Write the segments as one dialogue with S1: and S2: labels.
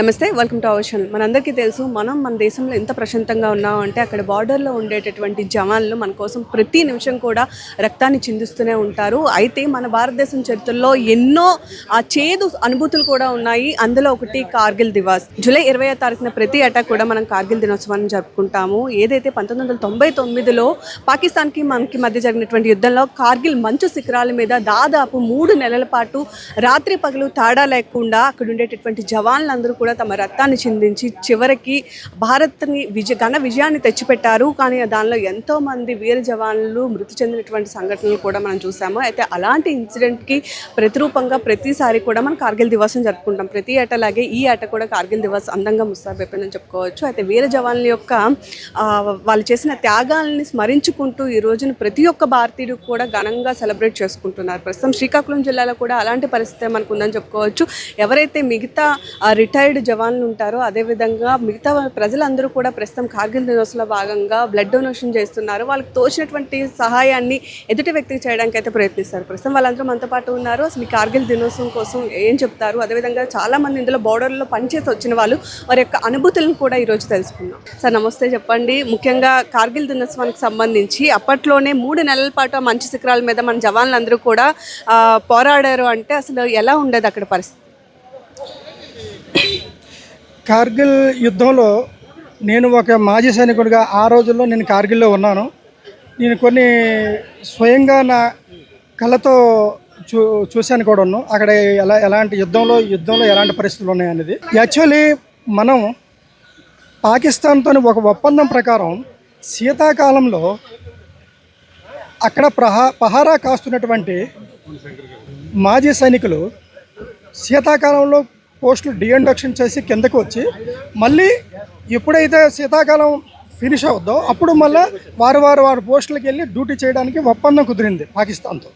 S1: నమస్తే welcome to our channel మనందరికీ తెలుసు మనం మన దేశంలో ఎంత ప్రశాంతంగా ఉన్నాం అంటే అక్కడ బార్డర్లో ఉండేటటువంటి జవాన్లు మన కోసం ప్రతి నిమిషం కూడా రక్తాన్ని చిందిస్తూనే ఉంటారు. అయితే మన భారతదేశం చరిత్రలో ఎన్నో ఆ చేదు అనుభూతులు కూడా ఉన్నాయి. అందులో ఒకటి కార్గిల్ దివాస్. జూలై ఇరవై తారీఖున ప్రతి ఏటా కూడా మనం కార్గిల్ దినోత్సవాన్ని జరుపుకుంటాము. ఏదైతే పంతొమ్మిది వందల తొంభై తొమ్మిదిలో పాకిస్తాన్కి మనకి మధ్య జరిగినటువంటి యుద్ధంలో కార్గిల్ మంచు శిఖరాల మీద దాదాపు మూడు నెలల పాటు రాత్రి పగలు తాడా లేకుండా అక్కడ ఉండేటటువంటి జవాన్లందరూ కూడా తమ రక్తాన్ని చిందించి చివరికి భారత్ని విజయ ఘన విజయాన్ని తెచ్చిపెట్టారు. కానీ దానిలో ఎంతో మంది వీర జవాన్లు మృతి చెందినటువంటి సంఘటనలు కూడా మనం చూసాము. అయితే అలాంటి ఇన్సిడెంట్కి ప్రతిరూపంగా ప్రతిసారి కూడా మనం కార్గిల్ దివాసం జరుపుకుంటాం. ప్రతి ఏటలాగే ఈ ఏట కూడా కార్గిల్ దివాస్ అందంగా ముస్తాబైపోయిందని చెప్పుకోవచ్చు. అయితే వీర జవాన్ల యొక్క వాళ్ళు చేసిన త్యాగాలని స్మరించుకుంటూ ఈ రోజున ప్రతి ఒక్క భారతీయుడు కూడా ఘనంగా సెలబ్రేట్ చేసుకుంటున్నారు. ప్రస్తుతం శ్రీకాకుళం జిల్లాలో కూడా అలాంటి పరిస్థితి మనకు ఉందని చెప్పుకోవచ్చు. ఎవరైతే మిగతా రిటైర్డ్ జవాన్లు ఉంటారో. అదేవిధంగా మిగతా ప్రజలందరూ కూడా ప్రస్తుతం కార్గిల్ దినోత్సవంలో భాగంగా బ్లడ్ డొనేషన్ చేస్తున్నారు. వాళ్ళకి తోచినటువంటి సహాయాన్ని ఎదుటి వ్యక్తికి చేయడానికి అయితే ప్రయత్నిస్తారు. ప్రస్తుతం వాళ్ళందరూ మనతో పాటు ఉన్నారు. అసలు ఈ కార్గిల్ దినోత్సవం కోసం ఏం చెప్తారు? అదేవిధంగా చాలా మంది ఇందులో బోర్డర్లో పనిచేసి వచ్చిన వాళ్ళు వారి యొక్క అనుభూతులను కూడా ఈరోజు తెలుసుకున్నాం సార్ నమస్తే చెప్పండి. ముఖ్యంగా కార్గిల్ దినోత్సవానికి సంబంధించి అప్పట్లోనే మూడు నెలల పాటు ఆ మంచి శిఖరాల మీద మన జవాన్లందరూ కూడా పోరాడారు అంటే అసలు ఎలా ఉండేది అక్కడ పరిస్థితి?
S2: కార్గిల్ యుద్ధంలో నేను ఒక మాజీ సైనికుడిగా ఆ రోజుల్లో నేను కార్గిల్లో ఉన్నాను. నేను కొన్ని స్వయంగా నా కళ్ళతో చూ చూశాను కూడా ఉన్నాను అక్కడ ఎలా ఎలాంటి యుద్ధంలో యుద్ధంలో ఎలాంటి పరిస్థితులు ఉన్నాయనేది. యాక్చువల్లీ మనం పాకిస్తాన్తో ఒక ఒప్పందం ప్రకారం శీతాకాలంలో అక్కడ ప్రహా పహారా కాస్తున్నటువంటి మాజీ సైనికులు శీతాకాలంలో పోస్టులు డిఇండక్షన్ చేసి కిందకు వచ్చి మళ్ళీ ఎప్పుడైతే శీతాకాలం ఫినిష్ అవుద్దో అప్పుడు మళ్ళీ వారు వారు వారి పోస్టులకు వెళ్ళి డ్యూటీ చేయడానికి ఒప్పందం కుదిరింది పాకిస్తాన్తో.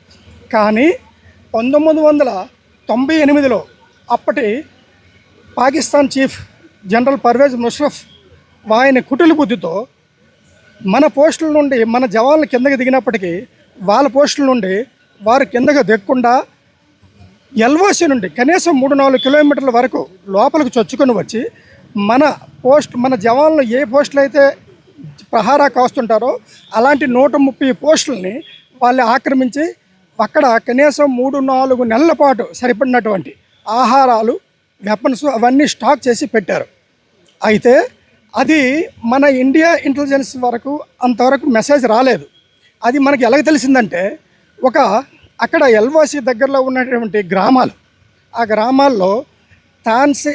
S2: కానీ పంతొమ్మిది వందల తొంభై ఎనిమిదిలో అప్పటి పాకిస్తాన్ చీఫ్ జనరల్ పర్వేజ్ ముషరఫ్ ఆయన కుటుల బుద్ధితో మన పోస్టుల నుండి మన జవాన్లు కిందకి దిగినప్పటికీ వాళ్ళ పోస్టుల నుండి వారు కిందకు దిగకుండా ఎల్ఓసి నుండి కనీసం మూడు నాలుగు కిలోమీటర్ల వరకు లోపలికి చొచ్చుకొని వచ్చి మన పోస్ట్ మన జవాన్లు ఏ పోస్టులు అయితే ప్రహారా కాస్తుంటారో అలాంటి నూట ముప్పై పోస్టులని వాళ్ళు ఆక్రమించి అక్కడ కనీసం మూడు నాలుగు నెలల పాటు సరిపడినటువంటి ఆహారాలు వెపన్స్ అవన్నీ స్టాక్ చేసి పెట్టారు. అయితే అది మన ఇండియా ఇంటెలిజెన్స్ వరకు అంతవరకు మెసేజ్ రాలేదు. అది మనకి ఎలాగ తెలిసిందంటే ఒక అక్కడ ఎల్వాసి దగ్గరలో ఉన్నటువంటి గ్రామాలు. ఆ గ్రామాల్లో తాన్సి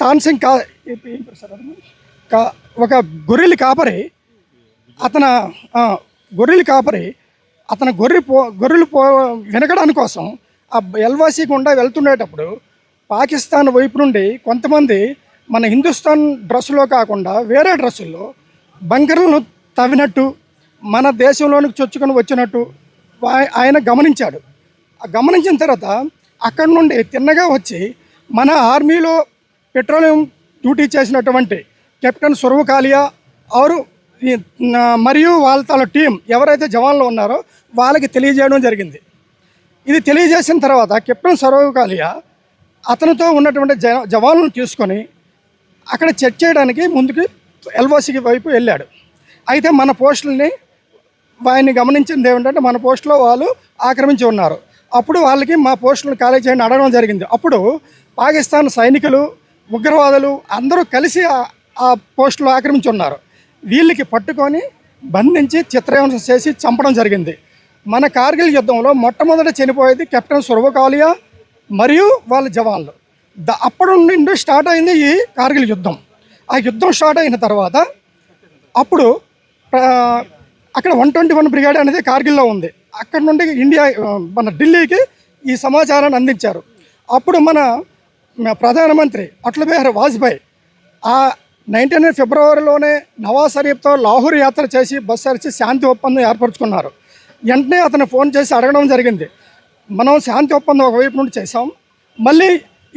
S2: తాన్సింగ్ కా కా ఒక గొర్రెలు కాపరి అతను గొర్రెలు కాపరి అతను గొర్రె పో గొర్రెలు పో వినకడాని కోసం ఆ ఎల్వాసి గుండా వెళ్తుండేటప్పుడు పాకిస్తాన్ వైపు నుండి కొంతమంది మన హిందుస్థాన్ డ్రెస్సులో కాకుండా వేరే డ్రెస్సుల్లో బంకర్లను తవ్వినట్టు మన దేశంలోనికి చొచ్చుకొని వచ్చినట్టు ఆయన గమనించాడు. గమనించిన తర్వాత అక్కడి నుండి తిన్నగా వచ్చి మన ఆర్మీలో పెట్రోలియం డ్యూటీ చేసినటువంటి కెప్టెన్ సురవకాలియా ఆరు మరియు వాళ్ళ తన టీం ఎవరైతే జవాన్లు ఉన్నారో వాళ్ళకి తెలియజేయడం జరిగింది. ఇది తెలియజేసిన తర్వాత కెప్టెన్ సర్వకాలియా అతనితో ఉన్నటువంటి జ జవాన్లను తీసుకొని అక్కడ చెక్ చేయడానికి ముందుకు ఎల్ఓసికి వైపు వెళ్ళాడు. అయితే మన పోస్టుల్ని వారిని గమనించింది ఏమిటంటే మన పోస్టులో వాళ్ళు ఆక్రమించి ఉన్నారు. అప్పుడు వాళ్ళకి మా పోస్టులను ఖాళీ చేయండి అడగడం జరిగింది. అప్పుడు పాకిస్తాన్ సైనికులు ఉగ్రవాదులు అందరూ కలిసి ఆ- పోస్టులు ఆక్రమించి ఉన్నారు. వీళ్ళకి పట్టుకొని బంధించి చిత్రహింస చేసి చంపడం జరిగింది. మన కార్గిల్ యుద్ధంలో మొట్టమొదట చనిపోయేది కెప్టెన్ సుర్వకాలియా మరియు వాళ్ళ జవాన్లు. ద అప్పటి నుండి స్టార్ట్ అయింది ఈ కార్గిల్ యుద్ధం. ఆ యుద్ధం స్టార్ట్ అయిన తర్వాత అప్పుడు అక్కడ వన్ ట్వంటీ వన్ బ్రిగేడ్ అనేది కార్గిల్లో ఉంది. అక్కడ నుండి ఇండియా మన ఢిల్లీకి ఈ సమాచారాన్ని అందించారు. అప్పుడు మన మన ప్రధానమంత్రి అటల్ బిహారీ వాజ్పేయి ఆ నైన్టీన్ ఫిబ్రవరిలోనే నవాజ్ షరీఫ్తో లాహోర్ యాత్ర చేసి బస్సు అరిచి శాంతి ఒప్పందం ఏర్పరచుకున్నారు. వెంటనే అతను ఫోన్ చేసి అడగడం జరిగింది. మనం శాంతి ఒప్పందం ఒకవైపు నుండి చేసాం మళ్ళీ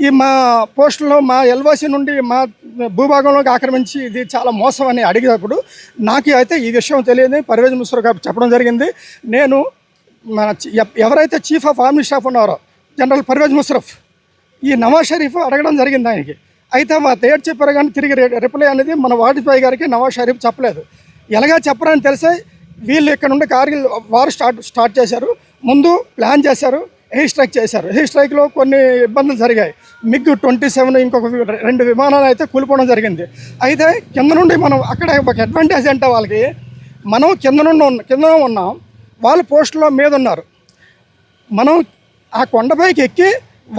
S2: ఈ మా పోస్టులో మా ఎల్వాసి నుండి మా భూభాగంలోకి ఆక్రమించి ఇది చాలా మోసం అని అడిగినప్పుడు నాకు అయితే ఈ విషయం తెలియదు పర్వేజ్ ముస్రఫ్ గారు చెప్పడం జరిగింది. నేను మన ఎవరైతే చీఫ్ ఆఫ్ ఆర్మీ స్టాఫ్ ఉన్నారో జనరల్ పర్వేజ్ ముషరఫ్ ఈ నవాజ్ షరీఫ్ అడగడం జరిగింది ఆయనకి. అయితే మా తేడ్ చెప్పారు కానీ తిరిగి రిప్లై అనేది మన వాజ్పేయి గారికి నవాజ్ షరీఫ్ చెప్పలేదు. ఎలాగా చెప్పరని తెలిసే వీళ్ళు ఇక్కడ నుండి కార్గిల్ వారు స్టార్ట్ స్టార్ట్ చేశారు. ముందు ప్లాన్ చేశారు. ఎయిర్ స్ట్రైక్ చేశారు. ఎయిర్ స్ట్రైక్లో కొన్ని ఇబ్బందులు జరిగాయి. మిగ్ ట్వంటీ సెవెన్ ఇంకొక రెండు విమానాలు అయితే కూలిపోవడం జరిగింది. అయితే కింద నుండి మనం అక్కడ ఒక అడ్వాంటేజ్ అంటే వాళ్ళకి మనం కింద నుండి ఉన్న కింద ఉన్నాం. వాళ్ళు పోస్టులో మీద ఉన్నారు. మనం ఆ కొండపైకి ఎక్కి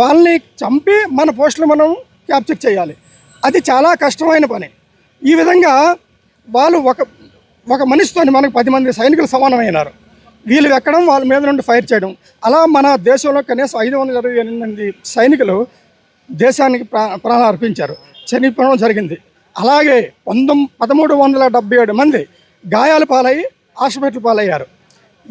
S2: వాళ్ళని చంపి మన పోస్టులు మనం క్యాప్చర్ చేయాలి. అది చాలా కష్టమైన పని. ఈ విధంగా వాళ్ళు ఒక ఒక మనిషితో మనకు పది మంది సైనికులు సమానమైనారు. వీళ్ళు ఎక్కడం వాళ్ళ మీద నుండి ఫైర్ చేయడం. అలా మన దేశంలో కనీసం ఐదు వందల ఇరవై ఎనిమిది మంది సైనికులు దేశానికి ప్రా ప్రాణాలు అర్పించారు. చనిపోవడం జరిగింది. అలాగే పంతొమ్ పదమూడు వందల డెబ్బై ఏడు మంది గాయాల పాలయ్యి హాస్పిటల్ పాలయ్యారు.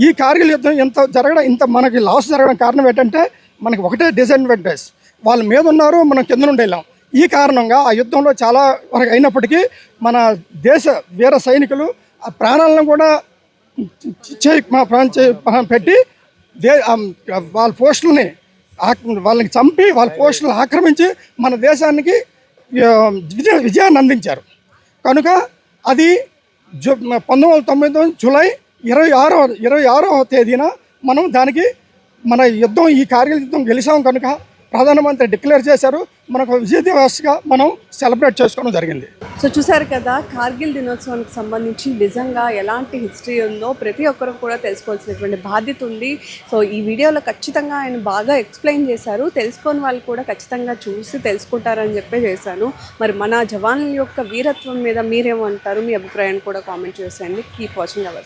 S2: ఈ కార్గిల్ యుద్ధం ఇంత జరగడం ఇంత మనకి లాస్ జరగడం కారణం ఏంటంటే మనకి ఒకటే డిసడ్వాంటేజ్ వాళ్ళ మీద ఉన్నారు మనం కింద నుండి వెళ్ళాం. ఈ కారణంగా ఆ యుద్ధంలో చాలా వరకు అయినప్పటికీ మన దేశ వీర సైనికులు ఆ ప్రాణాలను కూడా చే మా ప్రాంతం పెట్టి దే వాళ్ళ పోస్టులని వాళ్ళని చంపి వాళ్ళ పోస్టులను ఆక్రమించి మన దేశానికి విజయ విజయాన్ని అందించారు. కనుక అది జు పంతొమ్మిది వందల తొంభై తొమ్మిది జూలై ఇరవై ఆరో ఇరవై ఆరో తేదీన మనం దానికి మన యుద్ధం ఈ కార్గిల్ యుద్ధం గెలిచాం కనుక ప్రధానమంత్రి డిక్లేర్ చేశారు. మనకు విజయ దివస్గా మనం సెలబ్రేట్ చేసుకోవడం జరిగింది.
S1: సో చూసారు కదా కార్గిల్ దినోత్సవానికి సంబంధించి నిజంగా ఎలాంటి హిస్టరీ ఉందో ప్రతి ఒక్కరు కూడా తెలుసుకోవాల్సినటువంటి బాధ్యత ఉంది. సో ఈ వీడియోలో ఖచ్చితంగా ఆయన బాగా ఎక్స్ప్లెయిన్ చేశారు. తెలుసుకోని వాళ్ళు కూడా ఖచ్చితంగా చూసి తెలుసుకుంటారని చెప్పే చేశాను. మరి మన జవాన్ల యొక్క వీరత్వం మీద మీరేమంటారు? మీ అభిప్రాయాన్ని కూడా కామెంట్ చేసేయండి. Keep watching our